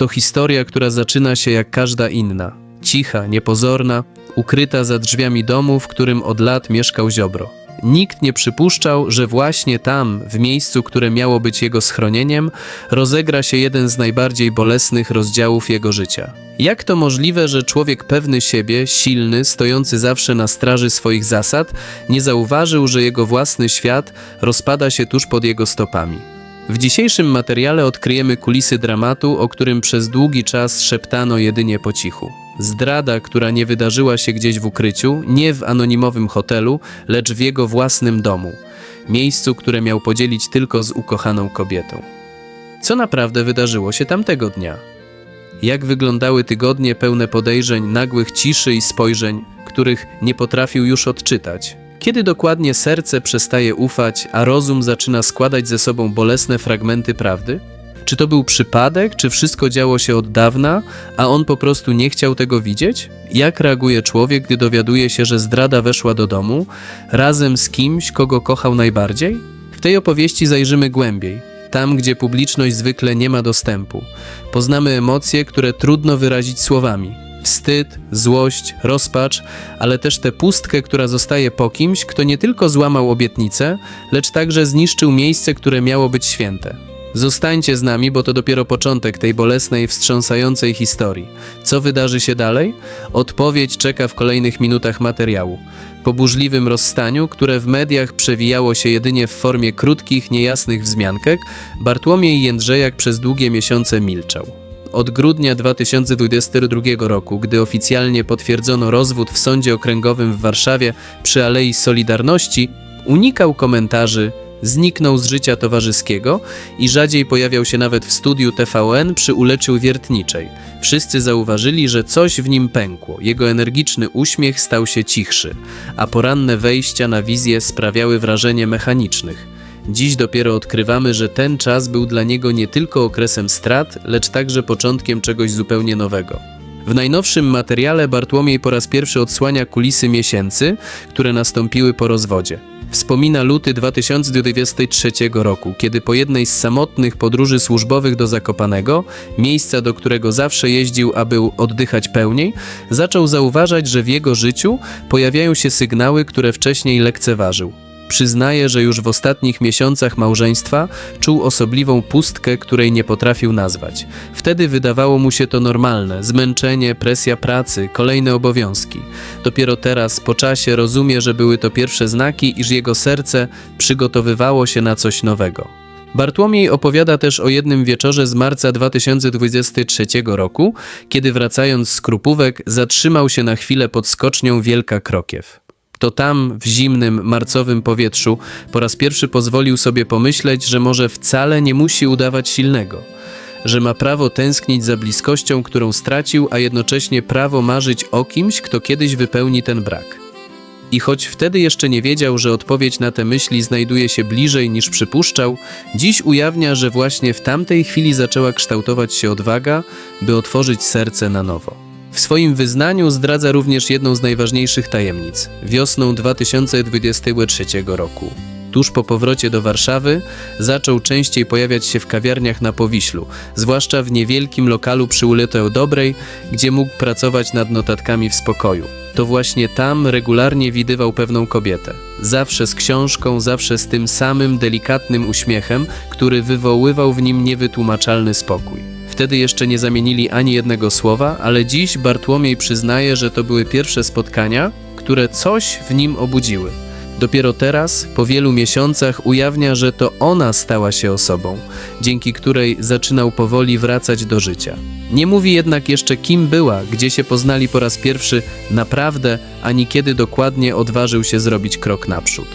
To historia, która zaczyna się jak każda inna. Cicha, niepozorna, ukryta za drzwiami domu, w którym od lat mieszkał Ziobro. Nikt nie przypuszczał, że właśnie tam, w miejscu, które miało być jego schronieniem, rozegra się jeden z najbardziej bolesnych rozdziałów jego życia. Jak to możliwe, że człowiek pewny siebie, silny, stojący zawsze na straży swoich zasad, nie zauważył, że jego własny świat rozpada się tuż pod jego stopami? W dzisiejszym materiale odkryjemy kulisy dramatu, o którym przez długi czas szeptano jedynie po cichu. Zdrada, która nie wydarzyła się gdzieś w ukryciu, nie w anonimowym hotelu, lecz w jego własnym domu, miejscu, które miał podzielić tylko z ukochaną kobietą. Co naprawdę wydarzyło się tamtego dnia? Jak wyglądały tygodnie pełne podejrzeń, nagłych ciszy i spojrzeń, których nie potrafił już odczytać? Kiedy dokładnie serce przestaje ufać, a rozum zaczyna składać ze sobą bolesne fragmenty prawdy? Czy to był przypadek, czy wszystko działo się od dawna, a on po prostu nie chciał tego widzieć? Jak reaguje człowiek, gdy dowiaduje się, że zdrada weszła do domu razem z kimś, kogo kochał najbardziej? W tej opowieści zajrzymy głębiej, tam gdzie publiczność zwykle nie ma dostępu. Poznamy emocje, które trudno wyrazić słowami. Wstyd, złość, rozpacz, ale też tę pustkę, która zostaje po kimś, kto nie tylko złamał obietnicę, lecz także zniszczył miejsce, które miało być święte. Zostańcie z nami, bo to dopiero początek tej bolesnej, wstrząsającej historii. Co wydarzy się dalej? Odpowiedź czeka w kolejnych minutach materiału. Po burzliwym rozstaniu, które w mediach przewijało się jedynie w formie krótkich, niejasnych wzmiankek, Bartłomiej Jędrzejak przez długie miesiące milczał. Od grudnia 2022 roku, gdy oficjalnie potwierdzono rozwód w Sądzie Okręgowym w Warszawie przy Alei Solidarności, unikał komentarzy, zniknął z życia towarzyskiego i rzadziej pojawiał się nawet w studiu TVN przy Uleczył Wiertniczej. Wszyscy zauważyli, że coś w nim pękło. Jego energiczny uśmiech stał się cichszy, a poranne wejścia na wizję sprawiały wrażenie mechanicznych. Dziś dopiero odkrywamy, że ten czas był dla niego nie tylko okresem strat, lecz także początkiem czegoś zupełnie nowego. W najnowszym materiale Bartłomiej po raz pierwszy odsłania kulisy miesięcy, które nastąpiły po rozwodzie. Wspomina luty 2023 roku, kiedy po jednej z samotnych podróży służbowych do Zakopanego, miejsca, do którego zawsze jeździł, aby oddychać pełniej, zaczął zauważać, że w jego życiu pojawiają się sygnały, które wcześniej lekceważył. Przyznaje, że już w ostatnich miesiącach małżeństwa czuł osobliwą pustkę, której nie potrafił nazwać. Wtedy wydawało mu się to normalne zmęczenie, presja pracy, kolejne obowiązki. Dopiero teraz, po czasie, rozumie, że były to pierwsze znaki, iż jego serce przygotowywało się na coś nowego. Bartłomiej opowiada też o jednym wieczorze z marca 2023 roku, kiedy wracając z Krupówek zatrzymał się na chwilę pod skocznią Wielka Krokiew. To tam, w zimnym, marcowym powietrzu, po raz pierwszy pozwolił sobie pomyśleć, że może wcale nie musi udawać silnego, że ma prawo tęsknić za bliskością, którą stracił, a jednocześnie prawo marzyć o kimś, kto kiedyś wypełni ten brak. I choć wtedy jeszcze nie wiedział, że odpowiedź na te myśli znajduje się bliżej niż przypuszczał, dziś ujawnia, że właśnie w tamtej chwili zaczęła kształtować się odwaga, by otworzyć serce na nowo. W swoim wyznaniu zdradza również jedną z najważniejszych tajemnic wiosną 2023 roku. Tuż po powrocie do Warszawy zaczął częściej pojawiać się w kawiarniach na Powiślu, zwłaszcza w niewielkim lokalu przy ulicy Dobrej, gdzie mógł pracować nad notatkami w spokoju. To właśnie tam regularnie widywał pewną kobietę. Zawsze z książką, zawsze z tym samym delikatnym uśmiechem, który wywoływał w nim niewytłumaczalny spokój. Wtedy jeszcze nie zamienili ani jednego słowa, ale dziś Bartłomiej przyznaje, że to były pierwsze spotkania, które coś w nim obudziły. Dopiero teraz, po wielu miesiącach, ujawnia, że to ona stała się osobą, dzięki której zaczynał powoli wracać do życia. Nie mówi jednak jeszcze, kim była, gdzie się poznali po raz pierwszy naprawdę, ani kiedy dokładnie odważył się zrobić krok naprzód.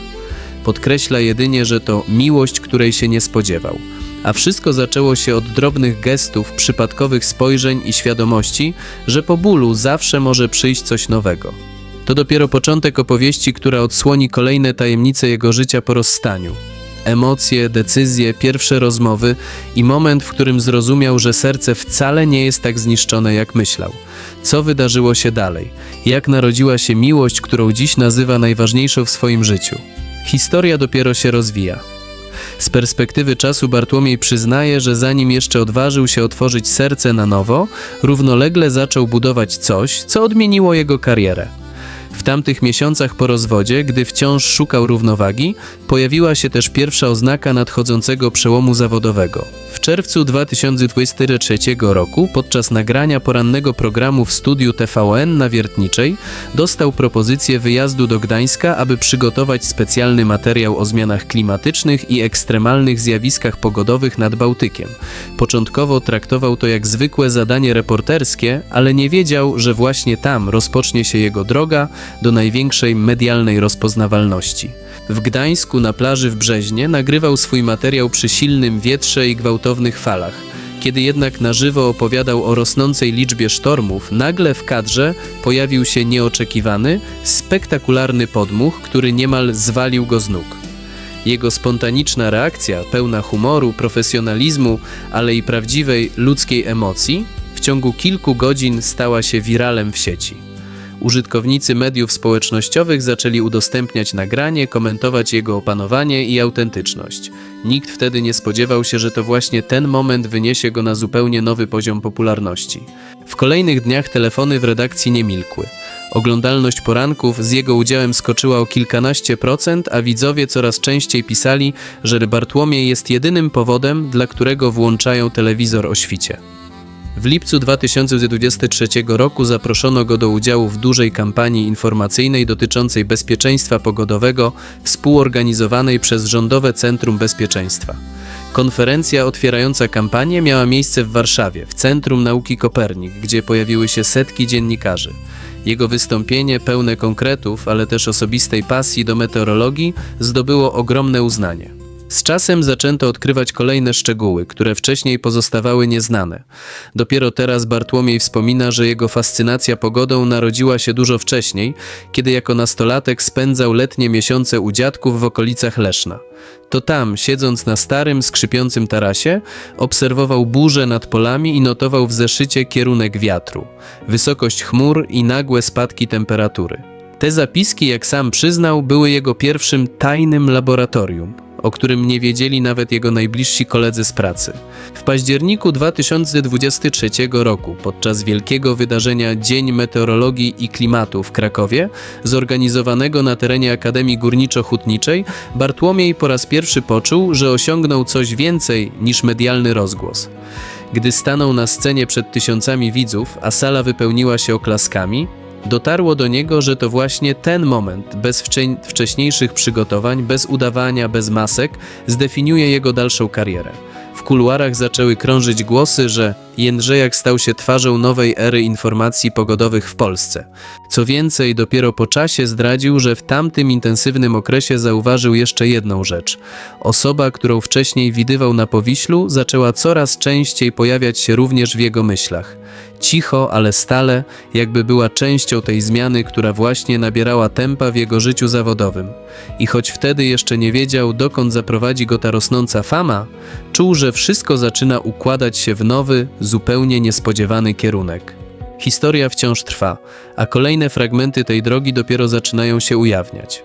Podkreśla jedynie, że to miłość, której się nie spodziewał. A wszystko zaczęło się od drobnych gestów, przypadkowych spojrzeń i świadomości, że po bólu zawsze może przyjść coś nowego. To dopiero początek opowieści, która odsłoni kolejne tajemnice jego życia po rozstaniu. Emocje, decyzje, pierwsze rozmowy i moment, w którym zrozumiał, że serce wcale nie jest tak zniszczone, jak myślał. Co wydarzyło się dalej? Jak narodziła się miłość, którą dziś nazywa najważniejszą w swoim życiu? Historia dopiero się rozwija. Z perspektywy czasu Bartłomiej przyznaje, że zanim jeszcze odważył się otworzyć serce na nowo, równolegle zaczął budować coś, co odmieniło jego karierę. W tamtych miesiącach po rozwodzie, gdy wciąż szukał równowagi, pojawiła się też pierwsza oznaka nadchodzącego przełomu zawodowego. W czerwcu 2023 roku, podczas nagrania porannego programu w studiu TVN na Wiertniczej, dostał propozycję wyjazdu do Gdańska, aby przygotować specjalny materiał o zmianach klimatycznych i ekstremalnych zjawiskach pogodowych nad Bałtykiem. Początkowo traktował to jak zwykłe zadanie reporterskie, ale nie wiedział, że właśnie tam rozpocznie się jego droga do największej medialnej rozpoznawalności. W Gdańsku na plaży w Brzeźnie nagrywał swój materiał przy silnym wietrze i gwałtownych falach. Kiedy jednak na żywo opowiadał o rosnącej liczbie sztormów, nagle w kadrze pojawił się nieoczekiwany, spektakularny podmuch, który niemal zwalił go z nóg. Jego spontaniczna reakcja, pełna humoru, profesjonalizmu, ale i prawdziwej ludzkiej emocji, w ciągu kilku godzin stała się wiralem w sieci. Użytkownicy mediów społecznościowych zaczęli udostępniać nagranie, komentować jego opanowanie i autentyczność. Nikt wtedy nie spodziewał się, że to właśnie ten moment wyniesie go na zupełnie nowy poziom popularności. W kolejnych dniach telefony w redakcji nie milkły. Oglądalność poranków z jego udziałem skoczyła o kilkanaście procent, a widzowie coraz częściej pisali, że Bartłomiej jest jedynym powodem, dla którego włączają telewizor o świcie. W lipcu 2023 roku zaproszono go do udziału w dużej kampanii informacyjnej dotyczącej bezpieczeństwa pogodowego współorganizowanej przez Rządowe Centrum Bezpieczeństwa. Konferencja otwierająca kampanię miała miejsce w Warszawie, w Centrum Nauki Kopernik, gdzie pojawiły się setki dziennikarzy. Jego wystąpienie, pełne konkretów, ale też osobistej pasji do meteorologii, zdobyło ogromne uznanie. Z czasem zaczęto odkrywać kolejne szczegóły, które wcześniej pozostawały nieznane. Dopiero teraz Bartłomiej wspomina, że jego fascynacja pogodą narodziła się dużo wcześniej, kiedy jako nastolatek spędzał letnie miesiące u dziadków w okolicach Leszna. To tam, siedząc na starym, skrzypiącym tarasie, obserwował burze nad polami i notował w zeszycie kierunek wiatru, wysokość chmur i nagłe spadki temperatury. Te zapiski, jak sam przyznał, były jego pierwszym tajnym laboratorium o którym nie wiedzieli nawet jego najbliżsi koledzy z pracy. W październiku 2023 roku, podczas wielkiego wydarzenia Dzień Meteorologii i Klimatu w Krakowie, zorganizowanego na terenie Akademii Górniczo-Hutniczej, Bartłomiej po raz pierwszy poczuł, że osiągnął coś więcej niż medialny rozgłos. Gdy stanął na scenie przed tysiącami widzów, a sala wypełniła się oklaskami, Dotarło do niego, że to właśnie ten moment, bez wcze- wcześniejszych przygotowań, bez udawania, bez masek, zdefiniuje jego dalszą karierę. W kuluarach zaczęły krążyć głosy, że Jędrzejak stał się twarzą nowej ery informacji pogodowych w Polsce. Co więcej, dopiero po czasie zdradził, że w tamtym intensywnym okresie zauważył jeszcze jedną rzecz. Osoba, którą wcześniej widywał na Powiślu, zaczęła coraz częściej pojawiać się również w jego myślach. Cicho, ale stale, jakby była częścią tej zmiany, która właśnie nabierała tempa w jego życiu zawodowym. I choć wtedy jeszcze nie wiedział, dokąd zaprowadzi go ta rosnąca fama, czuł, że wszystko zaczyna układać się w nowy, zupełnie niespodziewany kierunek. Historia wciąż trwa, a kolejne fragmenty tej drogi dopiero zaczynają się ujawniać.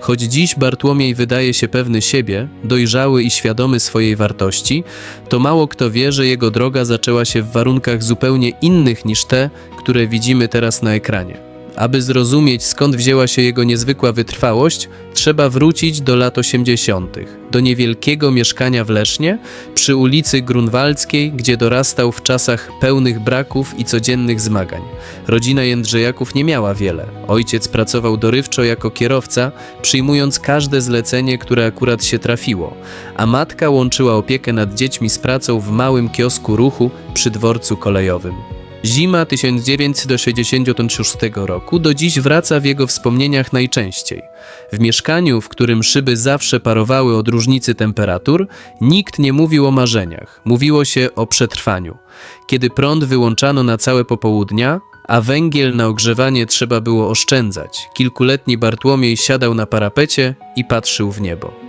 Choć dziś Bartłomiej wydaje się pewny siebie, dojrzały i świadomy swojej wartości, to mało kto wie, że jego droga zaczęła się w warunkach zupełnie innych niż te, które widzimy teraz na ekranie. Aby zrozumieć skąd wzięła się jego niezwykła wytrwałość, trzeba wrócić do lat 80., do niewielkiego mieszkania w Lesznie, przy ulicy Grunwaldzkiej, gdzie dorastał w czasach pełnych braków i codziennych zmagań. Rodzina Jędrzejaków nie miała wiele. Ojciec pracował dorywczo jako kierowca, przyjmując każde zlecenie, które akurat się trafiło, a matka łączyła opiekę nad dziećmi z pracą w małym kiosku ruchu przy dworcu kolejowym. Zima 1966 roku do dziś wraca w jego wspomnieniach najczęściej. W mieszkaniu, w którym szyby zawsze parowały od różnicy temperatur, nikt nie mówił o marzeniach, mówiło się o przetrwaniu. Kiedy prąd wyłączano na całe popołudnia, a węgiel na ogrzewanie trzeba było oszczędzać, kilkuletni Bartłomiej siadał na parapecie i patrzył w niebo.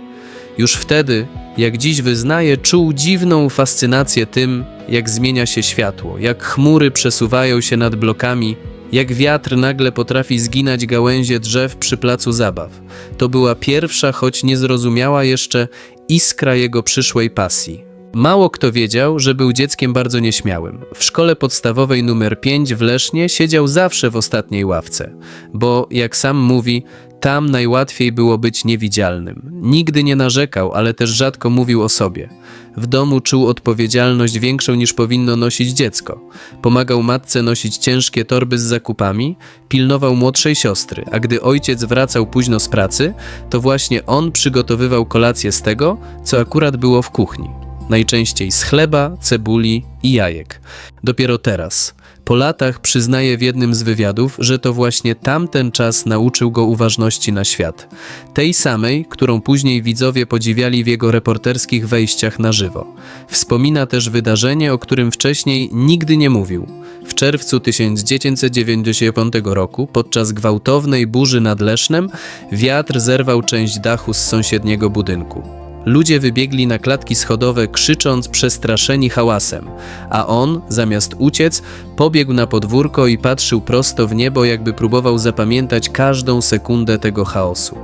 Już wtedy, jak dziś wyznaje, czuł dziwną fascynację tym, jak zmienia się światło, jak chmury przesuwają się nad blokami, Jak wiatr nagle potrafi zginać gałęzie drzew przy placu zabaw. To była pierwsza, choć niezrozumiała jeszcze, iskra jego przyszłej pasji. Mało kto wiedział, że był dzieckiem bardzo nieśmiałym. W szkole podstawowej numer 5 w Lesznie siedział zawsze w ostatniej ławce, bo, jak sam mówi, tam najłatwiej było być niewidzialnym. Nigdy nie narzekał, ale też rzadko mówił o sobie. W domu czuł odpowiedzialność większą niż powinno nosić dziecko. Pomagał matce nosić ciężkie torby z zakupami, pilnował młodszej siostry, a gdy ojciec wracał późno z pracy, to właśnie on przygotowywał kolację z tego, co akurat było w kuchni najczęściej z chleba, cebuli i jajek. Dopiero teraz, po latach, przyznaje w jednym z wywiadów, że to właśnie tamten czas nauczył go uważności na świat. Tej samej, którą później widzowie podziwiali w jego reporterskich wejściach na żywo. Wspomina też wydarzenie, o którym wcześniej nigdy nie mówił. W czerwcu 1995 roku, podczas gwałtownej burzy nad Lesznem, wiatr zerwał część dachu z sąsiedniego budynku. Ludzie wybiegli na klatki schodowe, krzycząc przestraszeni hałasem, a on, zamiast uciec, pobiegł na podwórko i patrzył prosto w niebo, jakby próbował zapamiętać każdą sekundę tego chaosu.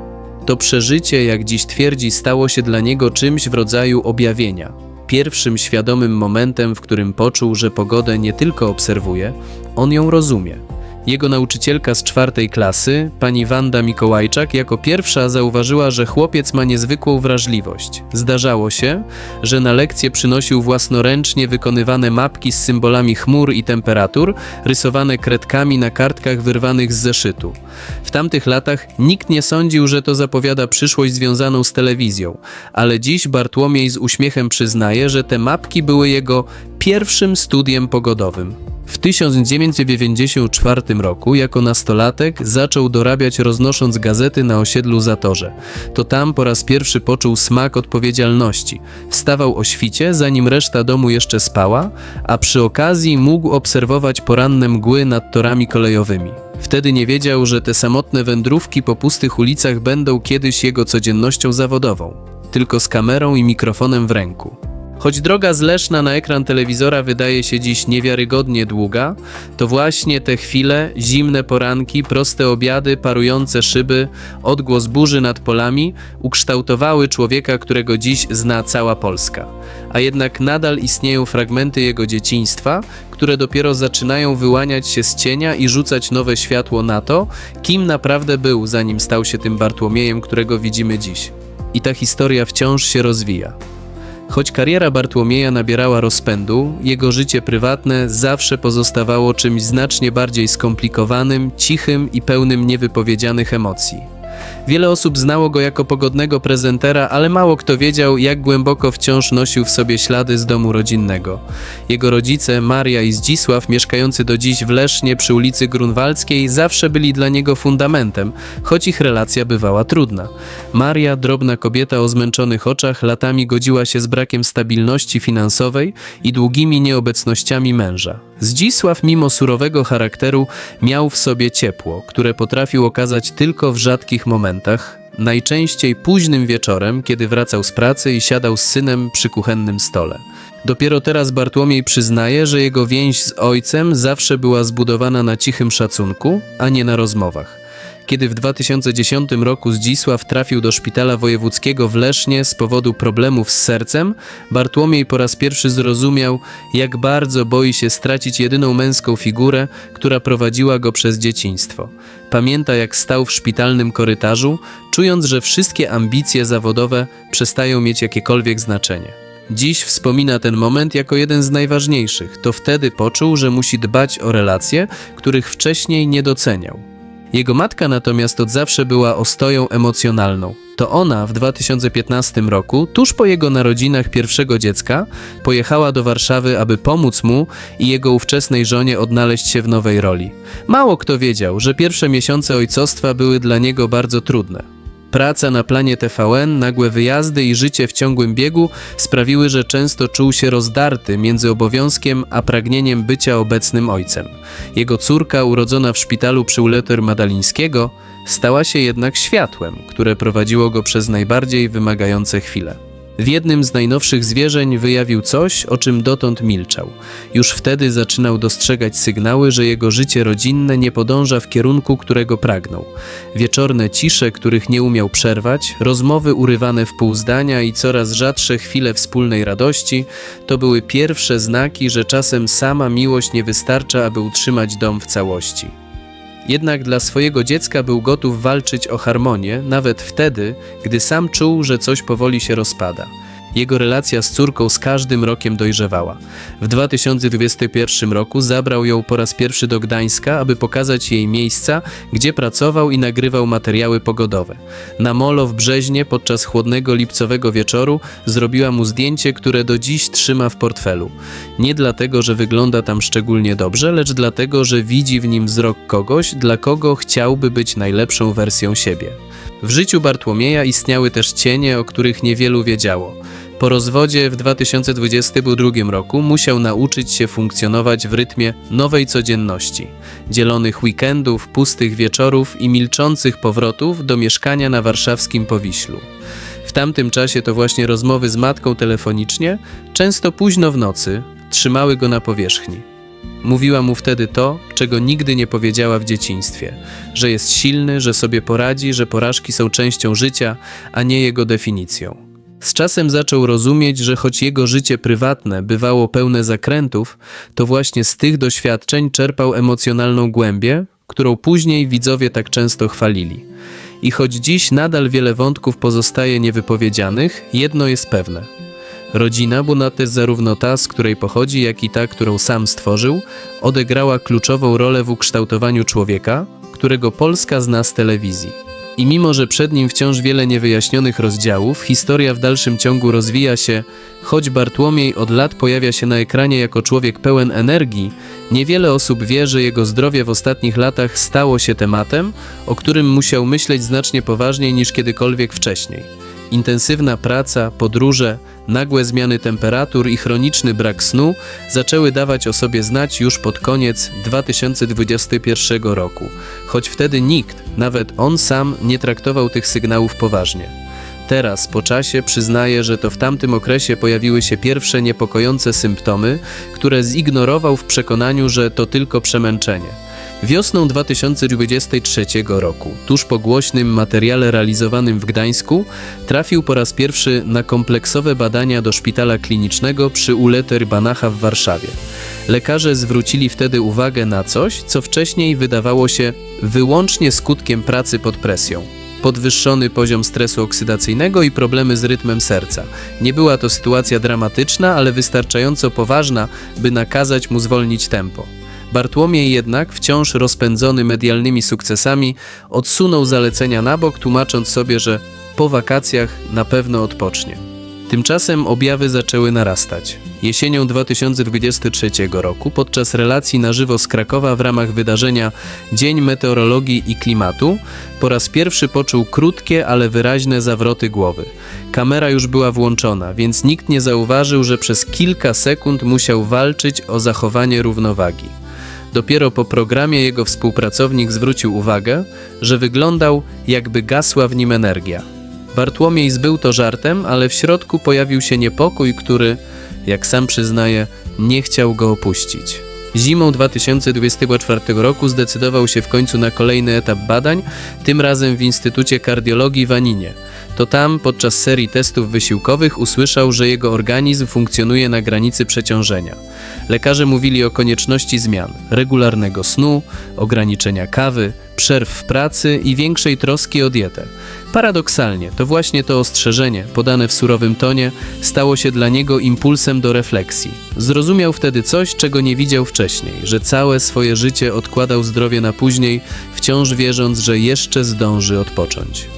To przeżycie, jak dziś twierdzi, stało się dla niego czymś w rodzaju objawienia. Pierwszym świadomym momentem, w którym poczuł, że pogodę nie tylko obserwuje, on ją rozumie. Jego nauczycielka z czwartej klasy, pani Wanda Mikołajczak, jako pierwsza zauważyła, że chłopiec ma niezwykłą wrażliwość. Zdarzało się, że na lekcję przynosił własnoręcznie wykonywane mapki z symbolami chmur i temperatur, rysowane kredkami na kartkach wyrwanych z zeszytu. W tamtych latach nikt nie sądził, że to zapowiada przyszłość związaną z telewizją, ale dziś Bartłomiej z uśmiechem przyznaje, że te mapki były jego pierwszym studiem pogodowym. W 1994 roku jako nastolatek zaczął dorabiać roznosząc gazety na osiedlu Zatorze. To tam po raz pierwszy poczuł smak odpowiedzialności. Wstawał o świcie, zanim reszta domu jeszcze spała, a przy okazji mógł obserwować poranne mgły nad torami kolejowymi. Wtedy nie wiedział, że te samotne wędrówki po pustych ulicach będą kiedyś jego codziennością zawodową, tylko z kamerą i mikrofonem w ręku. Choć droga z Leszna na ekran telewizora wydaje się dziś niewiarygodnie długa, to właśnie te chwile, zimne poranki, proste obiady, parujące szyby, odgłos burzy nad polami ukształtowały człowieka, którego dziś zna cała Polska. A jednak nadal istnieją fragmenty jego dzieciństwa, które dopiero zaczynają wyłaniać się z cienia i rzucać nowe światło na to, kim naprawdę był, zanim stał się tym Bartłomiejem, którego widzimy dziś. I ta historia wciąż się rozwija. Choć kariera Bartłomieja nabierała rozpędu, jego życie prywatne zawsze pozostawało czymś znacznie bardziej skomplikowanym, cichym i pełnym niewypowiedzianych emocji. Wiele osób znało go jako pogodnego prezentera, ale mało kto wiedział, jak głęboko wciąż nosił w sobie ślady z domu rodzinnego. Jego rodzice, Maria i Zdzisław, mieszkający do dziś w Lesznie przy ulicy Grunwaldzkiej, zawsze byli dla niego fundamentem, choć ich relacja bywała trudna. Maria, drobna kobieta o zmęczonych oczach, latami godziła się z brakiem stabilności finansowej i długimi nieobecnościami męża. Zdzisław, mimo surowego charakteru, miał w sobie ciepło, które potrafił okazać tylko w rzadkich momentach, najczęściej późnym wieczorem, kiedy wracał z pracy i siadał z synem przy kuchennym stole. Dopiero teraz Bartłomiej przyznaje, że jego więź z ojcem zawsze była zbudowana na cichym szacunku, a nie na rozmowach. Kiedy w 2010 roku Zdzisław trafił do szpitala wojewódzkiego w Lesznie z powodu problemów z sercem, Bartłomiej po raz pierwszy zrozumiał, jak bardzo boi się stracić jedyną męską figurę, która prowadziła go przez dzieciństwo. Pamięta, jak stał w szpitalnym korytarzu, czując, że wszystkie ambicje zawodowe przestają mieć jakiekolwiek znaczenie. Dziś wspomina ten moment jako jeden z najważniejszych. To wtedy poczuł, że musi dbać o relacje, których wcześniej nie doceniał. Jego matka natomiast od zawsze była ostoją emocjonalną. To ona w 2015 roku, tuż po jego narodzinach pierwszego dziecka, pojechała do Warszawy, aby pomóc mu i jego ówczesnej żonie odnaleźć się w nowej roli. Mało kto wiedział, że pierwsze miesiące ojcostwa były dla niego bardzo trudne. Praca na planie TVN, nagłe wyjazdy i życie w ciągłym biegu sprawiły, że często czuł się rozdarty między obowiązkiem a pragnieniem bycia obecnym ojcem. Jego córka, urodzona w szpitalu przy uleter Madalińskiego, stała się jednak światłem, które prowadziło go przez najbardziej wymagające chwile. W jednym z najnowszych zwierzeń wyjawił coś, o czym dotąd milczał. Już wtedy zaczynał dostrzegać sygnały, że jego życie rodzinne nie podąża w kierunku, którego pragnął. Wieczorne cisze, których nie umiał przerwać, rozmowy urywane w pół zdania i coraz rzadsze chwile wspólnej radości to były pierwsze znaki, że czasem sama miłość nie wystarcza, aby utrzymać dom w całości. Jednak dla swojego dziecka był gotów walczyć o harmonię, nawet wtedy, gdy sam czuł, że coś powoli się rozpada. Jego relacja z córką z każdym rokiem dojrzewała. W 2021 roku zabrał ją po raz pierwszy do Gdańska, aby pokazać jej miejsca, gdzie pracował i nagrywał materiały pogodowe. Na molo w Brzeźnie podczas chłodnego lipcowego wieczoru zrobiła mu zdjęcie, które do dziś trzyma w portfelu. Nie dlatego, że wygląda tam szczególnie dobrze, lecz dlatego, że widzi w nim wzrok kogoś, dla kogo chciałby być najlepszą wersją siebie. W życiu Bartłomieja istniały też cienie, o których niewielu wiedziało. Po rozwodzie w 2022 roku musiał nauczyć się funkcjonować w rytmie nowej codzienności, dzielonych weekendów, pustych wieczorów i milczących powrotów do mieszkania na warszawskim Powiślu. W tamtym czasie to właśnie rozmowy z matką telefonicznie, często późno w nocy, trzymały go na powierzchni. Mówiła mu wtedy to, czego nigdy nie powiedziała w dzieciństwie: że jest silny, że sobie poradzi, że porażki są częścią życia, a nie jego definicją. Z czasem zaczął rozumieć, że choć jego życie prywatne bywało pełne zakrętów, to właśnie z tych doświadczeń czerpał emocjonalną głębię, którą później widzowie tak często chwalili. I choć dziś nadal wiele wątków pozostaje niewypowiedzianych, jedno jest pewne. Rodzina, bo na zarówno ta, z której pochodzi, jak i ta, którą sam stworzył, odegrała kluczową rolę w ukształtowaniu człowieka, którego Polska zna z telewizji. I mimo, że przed nim wciąż wiele niewyjaśnionych rozdziałów, historia w dalszym ciągu rozwija się, choć Bartłomiej od lat pojawia się na ekranie jako człowiek pełen energii, niewiele osób wie, że jego zdrowie w ostatnich latach stało się tematem, o którym musiał myśleć znacznie poważniej niż kiedykolwiek wcześniej. Intensywna praca, podróże, nagłe zmiany temperatur i chroniczny brak snu zaczęły dawać o sobie znać już pod koniec 2021 roku, choć wtedy nikt, nawet on sam, nie traktował tych sygnałów poważnie. Teraz, po czasie, przyznaje, że to w tamtym okresie pojawiły się pierwsze niepokojące symptomy, które zignorował w przekonaniu, że to tylko przemęczenie. Wiosną 2023 roku, tuż po głośnym materiale realizowanym w Gdańsku, trafił po raz pierwszy na kompleksowe badania do szpitala klinicznego przy Uleter Banacha w Warszawie. Lekarze zwrócili wtedy uwagę na coś, co wcześniej wydawało się wyłącznie skutkiem pracy pod presją. Podwyższony poziom stresu oksydacyjnego i problemy z rytmem serca. Nie była to sytuacja dramatyczna, ale wystarczająco poważna, by nakazać mu zwolnić tempo. Bartłomiej jednak, wciąż rozpędzony medialnymi sukcesami, odsunął zalecenia na bok, tłumacząc sobie, że po wakacjach na pewno odpocznie. Tymczasem objawy zaczęły narastać. Jesienią 2023 roku, podczas relacji na żywo z Krakowa w ramach wydarzenia Dzień Meteorologii i Klimatu, po raz pierwszy poczuł krótkie, ale wyraźne zawroty głowy. Kamera już była włączona, więc nikt nie zauważył, że przez kilka sekund musiał walczyć o zachowanie równowagi. Dopiero po programie jego współpracownik zwrócił uwagę, że wyglądał jakby gasła w nim energia. Bartłomiej zbył to żartem, ale w środku pojawił się niepokój, który, jak sam przyznaje, nie chciał go opuścić. Zimą 2024 roku zdecydował się w końcu na kolejny etap badań, tym razem w Instytucie Kardiologii w Aninie. To tam, podczas serii testów wysiłkowych, usłyszał, że jego organizm funkcjonuje na granicy przeciążenia. Lekarze mówili o konieczności zmian, regularnego snu, ograniczenia kawy, przerw w pracy i większej troski o dietę. Paradoksalnie, to właśnie to ostrzeżenie, podane w surowym tonie, stało się dla niego impulsem do refleksji. Zrozumiał wtedy coś, czego nie widział wcześniej, że całe swoje życie odkładał zdrowie na później, wciąż wierząc, że jeszcze zdąży odpocząć.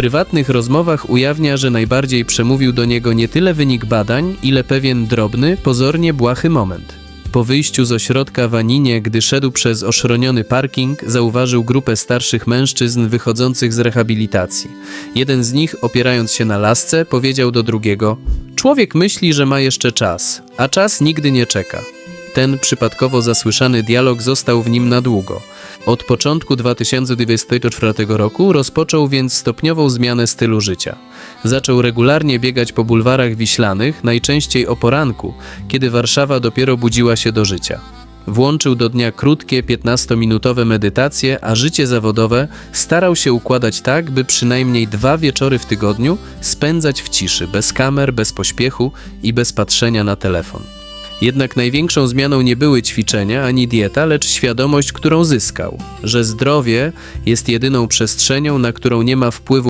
Prywatnych rozmowach ujawnia, że najbardziej przemówił do niego nie tyle wynik badań, ile pewien drobny, pozornie błahy moment. Po wyjściu z ośrodka w Aninie, gdy szedł przez oszroniony parking, zauważył grupę starszych mężczyzn wychodzących z rehabilitacji. Jeden z nich, opierając się na lasce, powiedział do drugiego: Człowiek myśli, że ma jeszcze czas, a czas nigdy nie czeka. ten przypadkowo zasłyszany dialog został w nim na długo. Od początku 2024 roku rozpoczął więc stopniową zmianę stylu życia. Zaczął regularnie biegać po bulwarach wiślanych, najczęściej o poranku, kiedy Warszawa dopiero budziła się do życia. Włączył do dnia krótkie, 15-minutowe medytacje, a życie zawodowe starał się układać tak, by przynajmniej dwa wieczory w tygodniu spędzać w ciszy, bez kamer, bez pośpiechu i bez patrzenia na telefon. Jednak największą zmianą nie były ćwiczenia ani dieta, lecz świadomość, którą zyskał, że zdrowie jest jedyną przestrzenią, na którą nie ma wpływu